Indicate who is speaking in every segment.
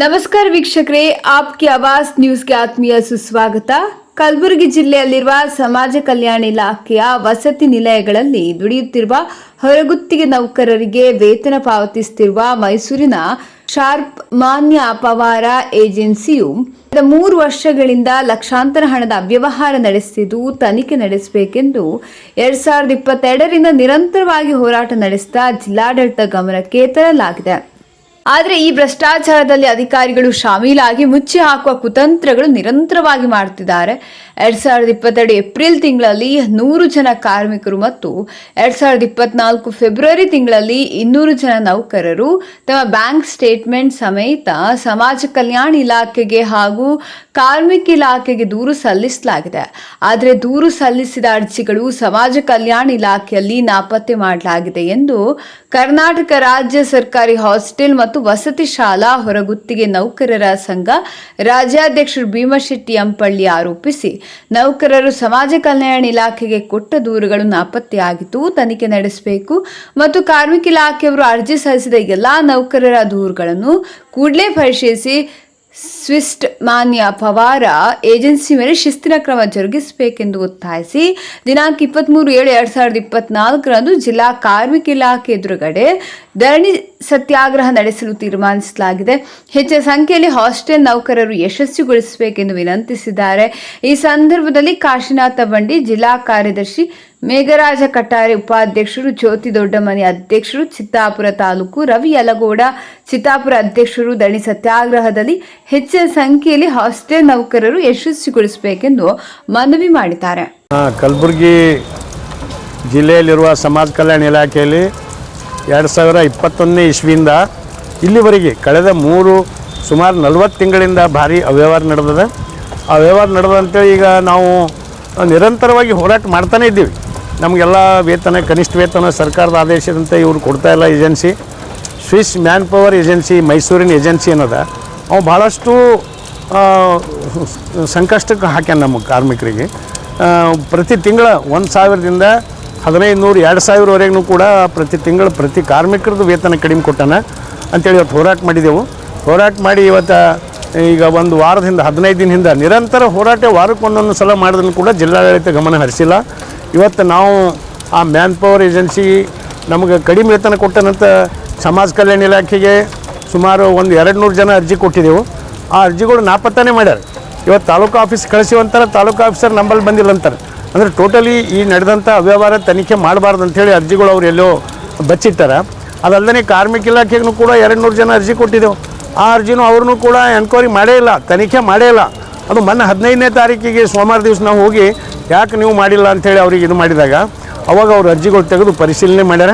Speaker 1: ನಮಸ್ಕಾರ ವೀಕ್ಷಕರೇ ಆಪ್ಗೆ ಆವಾಸ್ ನ್ಯೂಸ್ಗೆ ಆತ್ಮೀಯ ಸುಸ್ವಾಗತ. ಕಲಬುರಗಿ ಜಿಲ್ಲೆಯಲ್ಲಿರುವ ಸಮಾಜ ಕಲ್ಯಾಣ ಇಲಾಖೆಯ ವಸತಿ ನಿಲಯಗಳಲ್ಲಿ ದುಡಿಯುತ್ತಿರುವ ಹೊರಗುತ್ತಿಗೆ ನೌಕರರಿಗೆ ವೇತನ ಪಾವತಿಸುತ್ತಿರುವ ಮೈಸೂರಿನ ಶಾರ್ಪ್ ಮಾನ್ಯ ಅಪವಾರ ಏಜೆನ್ಸಿಯು ಮೂರು ವರ್ಷಗಳಿಂದ ಲಕ್ಷಾಂತರ ಹಣದ ಅವ್ಯವಹಾರ ನಡೆಸಿದ್ದು, ತನಿಖೆ ನಡೆಸಬೇಕೆಂದು ಎರಡ್ ಸಾವಿರದ ಇಪ್ಪತ್ತೆರಡರಿಂದ ನಿರಂತರವಾಗಿ ಹೋರಾಟ ನಡೆಸಿದ ಜಿಲ್ಲಾಡಳಿತ ಗಮನಕ್ಕೆ ತರಲಾಗಿದೆ. ಆದರೆ ಈ ಭ್ರಷ್ಟಾಚಾರದಲ್ಲಿ ಅಧಿಕಾರಿಗಳು ಶಾಮೀಲಾಗಿ ಮುಚ್ಚಿ ಹಾಕುವ ಕುತಂತ್ರಗಳು ನಿರಂತರವಾಗಿ ಮಾಡುತ್ತಿದ್ದಾರೆ ಎರಡ್ ಸಾವಿರದ ಇಪ್ಪತ್ತೆರಡು ಏಪ್ರಿಲ್ ತಿಂಗಳಲ್ಲಿ ನೂರು ಜನ ಕಾರ್ಮಿಕರು ಮತ್ತು ಎರಡ್ ಸಾವಿರದ ಇಪ್ಪತ್ನಾಲ್ಕು ಫೆಬ್ರವರಿ ತಿಂಗಳಲ್ಲಿ ಇನ್ನೂರು ಜನ ನೌಕರರು ತಮ್ಮ ಬ್ಯಾಂಕ್ ಸ್ಟೇಟ್ಮೆಂಟ್ ಸಮೇತ ಸಮಾಜ ಕಲ್ಯಾಣ ಇಲಾಖೆಗೆ ಹಾಗೂ ಕಾರ್ಮಿಕ ಇಲಾಖೆಗೆ ದೂರು ಸಲ್ಲಿಸಲಾಗಿದೆ. ಆದರೆ ದೂರು ಸಲ್ಲಿಸಿದ ಅರ್ಜಿಗಳು ಸಮಾಜ ಕಲ್ಯಾಣ ಇಲಾಖೆಯಲ್ಲಿ ನಾಪತ್ತೆ ಮಾಡಲಾಗಿದೆ ಎಂದು ಕರ್ನಾಟಕ ರಾಜ್ಯ ಸರ್ಕಾರಿ ಹಾಸ್ಟೆಲ್ ಮತ್ತು ವಸತಿ ಶಾಲಾ ಹೊರಗುತ್ತಿಗೆ ನೌಕರರ ಸಂಘ ರಾಜ್ಯಾಧ್ಯಕ್ಷರು ಭೀಮಶೆಟ್ಟಿ ಅಂಪಳ್ಳಿ ಆರೋಪಿಸಿ, ನೌಕರರು ಸಮಾಜ ಕಲ್ಯಾಣ ಇಲಾಖೆಗೆ ಕೊಟ್ಟ ದೂರುಗಳು ನಾಪತ್ತೆಯಾಗಿದ್ದು ತನಿಖೆ ನಡೆಸಬೇಕು ಮತ್ತು ಕಾರ್ಮಿಕ ಇಲಾಖೆಯವರು ಅರ್ಜಿ ಸಲ್ಲಿಸಿದ ಎಲ್ಲಾ ನೌಕರರ ದೂರುಗಳನ್ನು ಕೂಡಲೇ ಪರಿಶೀಲಿಸಿ, ಸ್ವಿಸ್ಟ್ ಮಾನ್ಯ ಪವಾರ ಏಜೆನ್ಸಿ ಮೇಲೆ ಶಿಸ್ತಿನ ಕ್ರಮ ಜರುಗಿಸಬೇಕೆಂದು ಒತ್ತಾಯಿಸಿ, ದಿನಾಂಕ ಇಪ್ಪತ್ತ್ಮೂರು ಏಳು ಎರಡು ಸಾವಿರದ ಇಪ್ಪತ್ನಾಲ್ಕರಂದು ಜಿಲ್ಲಾ ಕಾರ್ಮಿಕ ಇಲಾಖೆ ಎದುರುಗಡೆ ಧರಣಿ ಸತ್ಯಾಗ್ರಹ ನಡೆಸಲು ತೀರ್ಮಾನಿಸಲಾಗಿದೆ. ಹೆಚ್ಚಿನ ಸಂಖ್ಯೆಯಲ್ಲಿ ಹಾಸ್ಟೆಲ್ ನೌಕರರು ಯಶಸ್ವಿಗೊಳಿಸಬೇಕೆಂದು ವಿನಂತಿಸಿದ್ದಾರೆ. ಈ ಸಂದರ್ಭದಲ್ಲಿ ಕಾಶಿನಾಥ ಬಂಡಿ ಜಿಲ್ಲಾ ಕಾರ್ಯದರ್ಶಿ ಮೇಘರಾಜ ಕಟ್ಟಾರೆ, ಉಪಾಧ್ಯಕ್ಷರು ಜ್ಯೋತಿ ದೊಡ್ಡಮನಿ ಅಧ್ಯಕ್ಷರು ಚಿತ್ತಾಪುರ ತಾಲೂಕು ರವಿ ಯಲಗೋಡ, ಚಿತ್ತಾಪುರ ಅಧ್ಯಕ್ಷರು ದಣಿ ಸತ್ಯಾಗ್ರಹದಲ್ಲಿ ಹೆಚ್ಚಿನ ಸಂಖ್ಯೆಯಲ್ಲಿ ಹಾಸ್ಟೆಲ್ ನೌಕರರು ಯಶಸ್ವಿಗೊಳಿಸಬೇಕೆಂದು ಮನವಿ ಮಾಡಿದ್ದಾರೆ.
Speaker 2: ಕಲಬುರಗಿ ಜಿಲ್ಲೆಯಲ್ಲಿರುವ ಸಮಾಜ ಕಲ್ಯಾಣ ಇಲಾಖೆಯಲ್ಲಿ ಎರಡು ಸಾವಿರ ಇಪ್ಪತ್ತೊಂದನೇ ಇಸ್ವಿಯಿಂದ ಇಲ್ಲಿವರೆಗೆ ಕಳೆದ ಮೂರು, ಸುಮಾರು ನಲ್ವತ್ತು ತಿಂಗಳಿಂದ ಭಾರಿ ಅವ್ಯವಹಾರ ನಡೆದಿದೆ. ಆ ವ್ಯವಹಾರ ನಡೆದಂತೇಳಿ ಈಗ ನಾವು ನಿರಂತರವಾಗಿ ಹೋರಾಟ ಮಾಡ್ತಾನೇ ಇದ್ದೀವಿ. ನಮಗೆಲ್ಲ ವೇತನ, ಕನಿಷ್ಠ ವೇತನ ಸರ್ಕಾರದ ಆದೇಶದಂತೆ ಇವರು ಕೊಡ್ತಾ ಇಲ್ಲ agency. Swiss man power agency, ಮೈಸೂರಿನ ಏಜೆನ್ಸಿ ಅನ್ನೋದ ಅವು ಭಾಳಷ್ಟು ಸಂಕಷ್ಟಕ್ಕೆ ಹಾಕ್ಯಾನ ನಮ್ಮ ಕಾರ್ಮಿಕರಿಗೆ. ಪ್ರತಿ ತಿಂಗಳ ಒಂದು ಸಾವಿರದಿಂದ ಹದಿನೈದು ನೂರು, ಎರಡು ಸಾವಿರವರೆಗೂ ಕೂಡ ಪ್ರತಿ ತಿಂಗಳು ಪ್ರತಿ ಕಾರ್ಮಿಕರದ್ದು ವೇತನ ಕಡಿಮೆ ಕೊಟ್ಟಾನ ಅಂತೇಳಿ ಇವತ್ತು ಹೋರಾಟ ಮಾಡಿದೆವು. ಹೋರಾಟ ಮಾಡಿ ಇವತ್ತು ಈಗ ಒಂದು ವಾರದಿಂದ, ಹದಿನೈದು ದಿನದಿಂದ ನಿರಂತರ ಹೋರಾಟ ವಾರಕ್ಕೊಂದೊಂದು ಸಲ ಮಾಡಿದ್ರು ಕೂಡ ಜಿಲ್ಲಾಡಳಿತ ಗಮನ ಹರಿಸಿಲ್ಲ. ಇವತ್ತು ನಾವು ಆ ಮ್ಯಾನ್ ಪವರ್ ಏಜೆನ್ಸಿ ನಮಗೆ ಕಡಿಮೆ ವೇತನ ಕೊಟ್ಟನಂತ ಸಮಾಜ ಕಲ್ಯಾಣ ಇಲಾಖೆಗೆ ಸುಮಾರು ಒಂದು ಎರಡು ನೂರು ಜನ ಅರ್ಜಿ ಕೊಟ್ಟಿದ್ದೆವು ಆ ಅರ್ಜಿಗಳು ನಾಪತ್ತಾನೆ ಮಾಡ್ಯಾರ. ಇವತ್ತು ತಾಲೂಕು ಆಫೀಸ್ ಕಳಿಸಿವಂತಾರೆ ತಾಲೂಕು ಆಫೀಸರ್ ನಂಬಲ್ಲಿ ಬಂದಿಲ್ಲ ಅಂತಾರೆ. ಅಂದರೆ ಟೋಟಲಿ ಈ ನಡೆದಂಥ ಅವ್ಯವಹಾರ ತನಿಖೆ ಮಾಡಬಾರ್ದು ಅಂಥೇಳಿ ಅರ್ಜಿಗಳು ಅವ್ರು ಎಲ್ಲೋ ಬಚ್ಚಿಟ್ಟಾರೆ. ಅದಲ್ಲದೆ ಕಾರ್ಮಿಕ ಇಲಾಖೆಗೂ ಕೂಡ ಎರಡು ನೂರು ಜನ ಅರ್ಜಿ ಕೊಟ್ಟಿದ್ದೆವು ಆ ಅರ್ಜಿನೂ ಅವ್ರನ್ನೂ ಕೂಡ ಎನ್ಕ್ವೈರಿ ಮಾಡೇ ಇಲ್ಲ, ತನಿಖೆ ಮಾಡೇ ಇಲ್ಲ. ಅದು ಮೊನ್ನೆ ಹದಿನೈದನೇ ತಾರೀಕಿಗೆ ಸೋಮವಾರ ದಿವಸ ನಾವು ಹೋಗಿ ಯಾಕೆ ನೀವು ಮಾಡಿಲ್ಲ ಅಂಥೇಳಿ ಅವ್ರಿಗೆ ಇದು ಮಾಡಿದಾಗ, ಅವಾಗ ಅವ್ರು ಅರ್ಜಿಗಳು ತೆಗೆದು ಪರಿಶೀಲನೆ ಮಾಡ್ಯಾರ.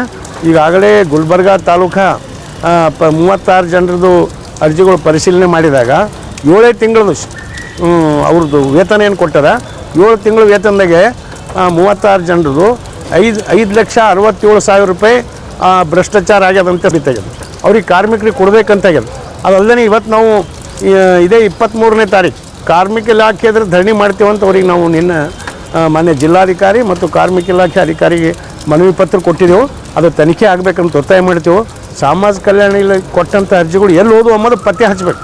Speaker 2: ಈಗಾಗಲೇ ಗುಲ್ಬರ್ಗಾ ತಾಲೂಕಾ ಪ ಮೂವತ್ತಾರು ಜನರದು ಅರ್ಜಿಗಳು ಪರಿಶೀಲನೆ ಮಾಡಿದಾಗ ಏಳೇ ತಿಂಗಳದು ಅವ್ರದ್ದು ವೇತನ ಏನು ಕೊಟ್ಟಾರ? ಏಳು ತಿಂಗಳ ವೇತನದಾಗೆ ಮೂವತ್ತಾರು ಜನರದು, ಐದು ಐದು ಲಕ್ಷ ಅರವತ್ತೇಳು ಸಾವಿರ ರೂಪಾಯಿ ಭ್ರಷ್ಟಾಚಾರ ಆಗ್ಯದಂತ ಬಿತ್ತಾಗ್ಯದ. ಅವ್ರಿಗೆ ಕಾರ್ಮಿಕರಿಗೆ ಕೊಡಬೇಕಂತ ಆಗ್ಯದ. ಅದಲ್ಲದೆ ಇವತ್ತು ನಾವು ಇದೇ ಇಪ್ಪತ್ತ್ಮೂರನೇ ತಾರೀಕು ಕಾರ್ಮಿಕ ಇಲಾಖೆ ಎದುರು ಧರಣಿ ಮಾಡ್ತೀವಂತ ಅವ್ರಿಗೆ ನಾವು ನಿನ್ನೆ ಮಾನ್ಯ ಜಿಲ್ಲಾಧಿಕಾರಿ ಮತ್ತು ಕಾರ್ಮಿಕ ಇಲಾಖೆ ಅಧಿಕಾರಿಗೆ ಮನವಿ ಪತ್ರ ಕೊಟ್ಟಿದ್ದೆವು. ಅದು ತನಿಖೆ ಆಗಬೇಕಂತ ಒತ್ತಾಯ ಮಾಡ್ತೀವಿ. ಸಮಾಜ ಕಲ್ಯಾಣ ಇಲಾಖೆ ಕೊಟ್ಟಂಥ ಅರ್ಜಿಗಳು ಎಲ್ಲಿ ಓದು ಅನ್ನೋದು ಪತ್ತೆ ಹಚ್ಚಬೇಕು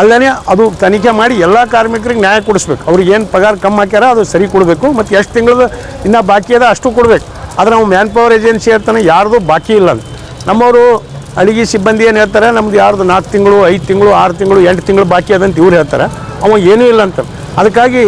Speaker 2: ಅಲ್ಲದೆ ಅದು ತನಿಖೆ ಮಾಡಿ ಎಲ್ಲ ಕಾರ್ಮಿಕರಿಗೆ ನ್ಯಾಯ ಕೊಡಿಸ್ಬೇಕು. ಅವ್ರಿಗೆ ಏನು ಪಗಾರ ಕಮ್ಮಿ ಹಾಕ್ಯಾರ ಅದು ಸರಿ ಕೊಡಬೇಕು ಮತ್ತು ಎಷ್ಟು ತಿಂಗಳದ ಇನ್ನೂ ಬಾಕಿ ಅದ ಅಷ್ಟು ಕೊಡಬೇಕು. ಆದರೆ ನಾವು ಮ್ಯಾನ್ ಪವರ್ ಏಜೆನ್ಸಿ ಹೇಳ್ತಾನೆ ಯಾರ್ದು ಬಾಕಿ ಇಲ್ಲ ಅಂತ ನಮ್ಮವರು ಅಡಿಗೆ ಸಿಬ್ಬಂದಿ ಏನು ಹೇಳ್ತಾರೆ, ನಮ್ದು ಯಾರ್ದು ನಾಲ್ಕು ತಿಂಗಳು, ಐದು ತಿಂಗಳು, ಆರು ತಿಂಗಳು, ಎಂಟು ತಿಂಗಳು ಬಾಕಿ ಅದಂತ ಇವ್ರು ಹೇಳ್ತಾರೆ. ಅವ ಏನೂ ಇಲ್ಲ ಅಂತ. ಅದಕ್ಕಾಗಿ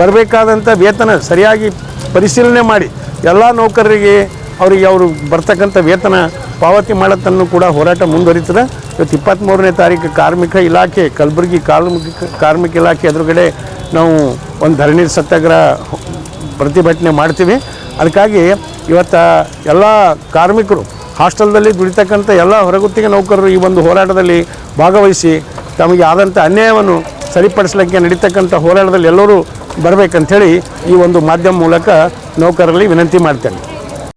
Speaker 2: ಬರಬೇಕಾದಂಥ ವೇತನ ಸರಿಯಾಗಿ ಪರಿಶೀಲನೆ ಮಾಡಿ. ಎಲ್ಲ ನೌಕರರಿಗೆ ಅವರಿಗೆ ಅವರು ಬರ್ತಕ್ಕಂಥ ವೇತನ ಪಾವತಿ ಮಾಡತ್ತನ್ನು ಕೂಡ ಹೋರಾಟ ಮುಂದುವರಿತದೆ. ಇವತ್ತು ಇಪ್ಪತ್ತ್ಮೂರನೇ ತಾರೀಕು ಕಾರ್ಮಿಕ ಇಲಾಖೆ, ಕಲಬುರಗಿ ಕಾರ್ಮಿಕ ಕಾರ್ಮಿಕ ಇಲಾಖೆ ಎದುರುಗಡೆ ನಾವು ಒಂದು ಧರಣಿ ಸತ್ಯಾಗ್ರಹ ಪ್ರತಿಭಟನೆ ಮಾಡ್ತೀವಿ. ಅದಕ್ಕಾಗಿ ಇವತ್ತು ಎಲ್ಲ ಕಾರ್ಮಿಕರು ಹಾಸ್ಟೆಲ್ದಲ್ಲಿ ದುಡಿತಕ್ಕಂಥ ಎಲ್ಲ ಹೊರಗುತ್ತಿಗೆ ನೌಕರರು ಈ ಒಂದು ಹೋರಾಟದಲ್ಲಿ ಭಾಗವಹಿಸಿ ತಮಗೆ ಆದಂಥ ಅನ್ಯಾಯವನ್ನು ಸರಿಪಡಿಸಲಿಕ್ಕೆ ನಡೀತಕ್ಕಂಥ ಹೋರಾಟದಲ್ಲಿ ಎಲ್ಲರೂ ಬರಬೇಕಂಥೇಳಿ ಈ ಒಂದು ಮಾಧ್ಯಮ ಮೂಲಕ ನೌಕರರಲ್ಲಿ ವಿನಂತಿ ಮಾಡ್ತೇನೆ.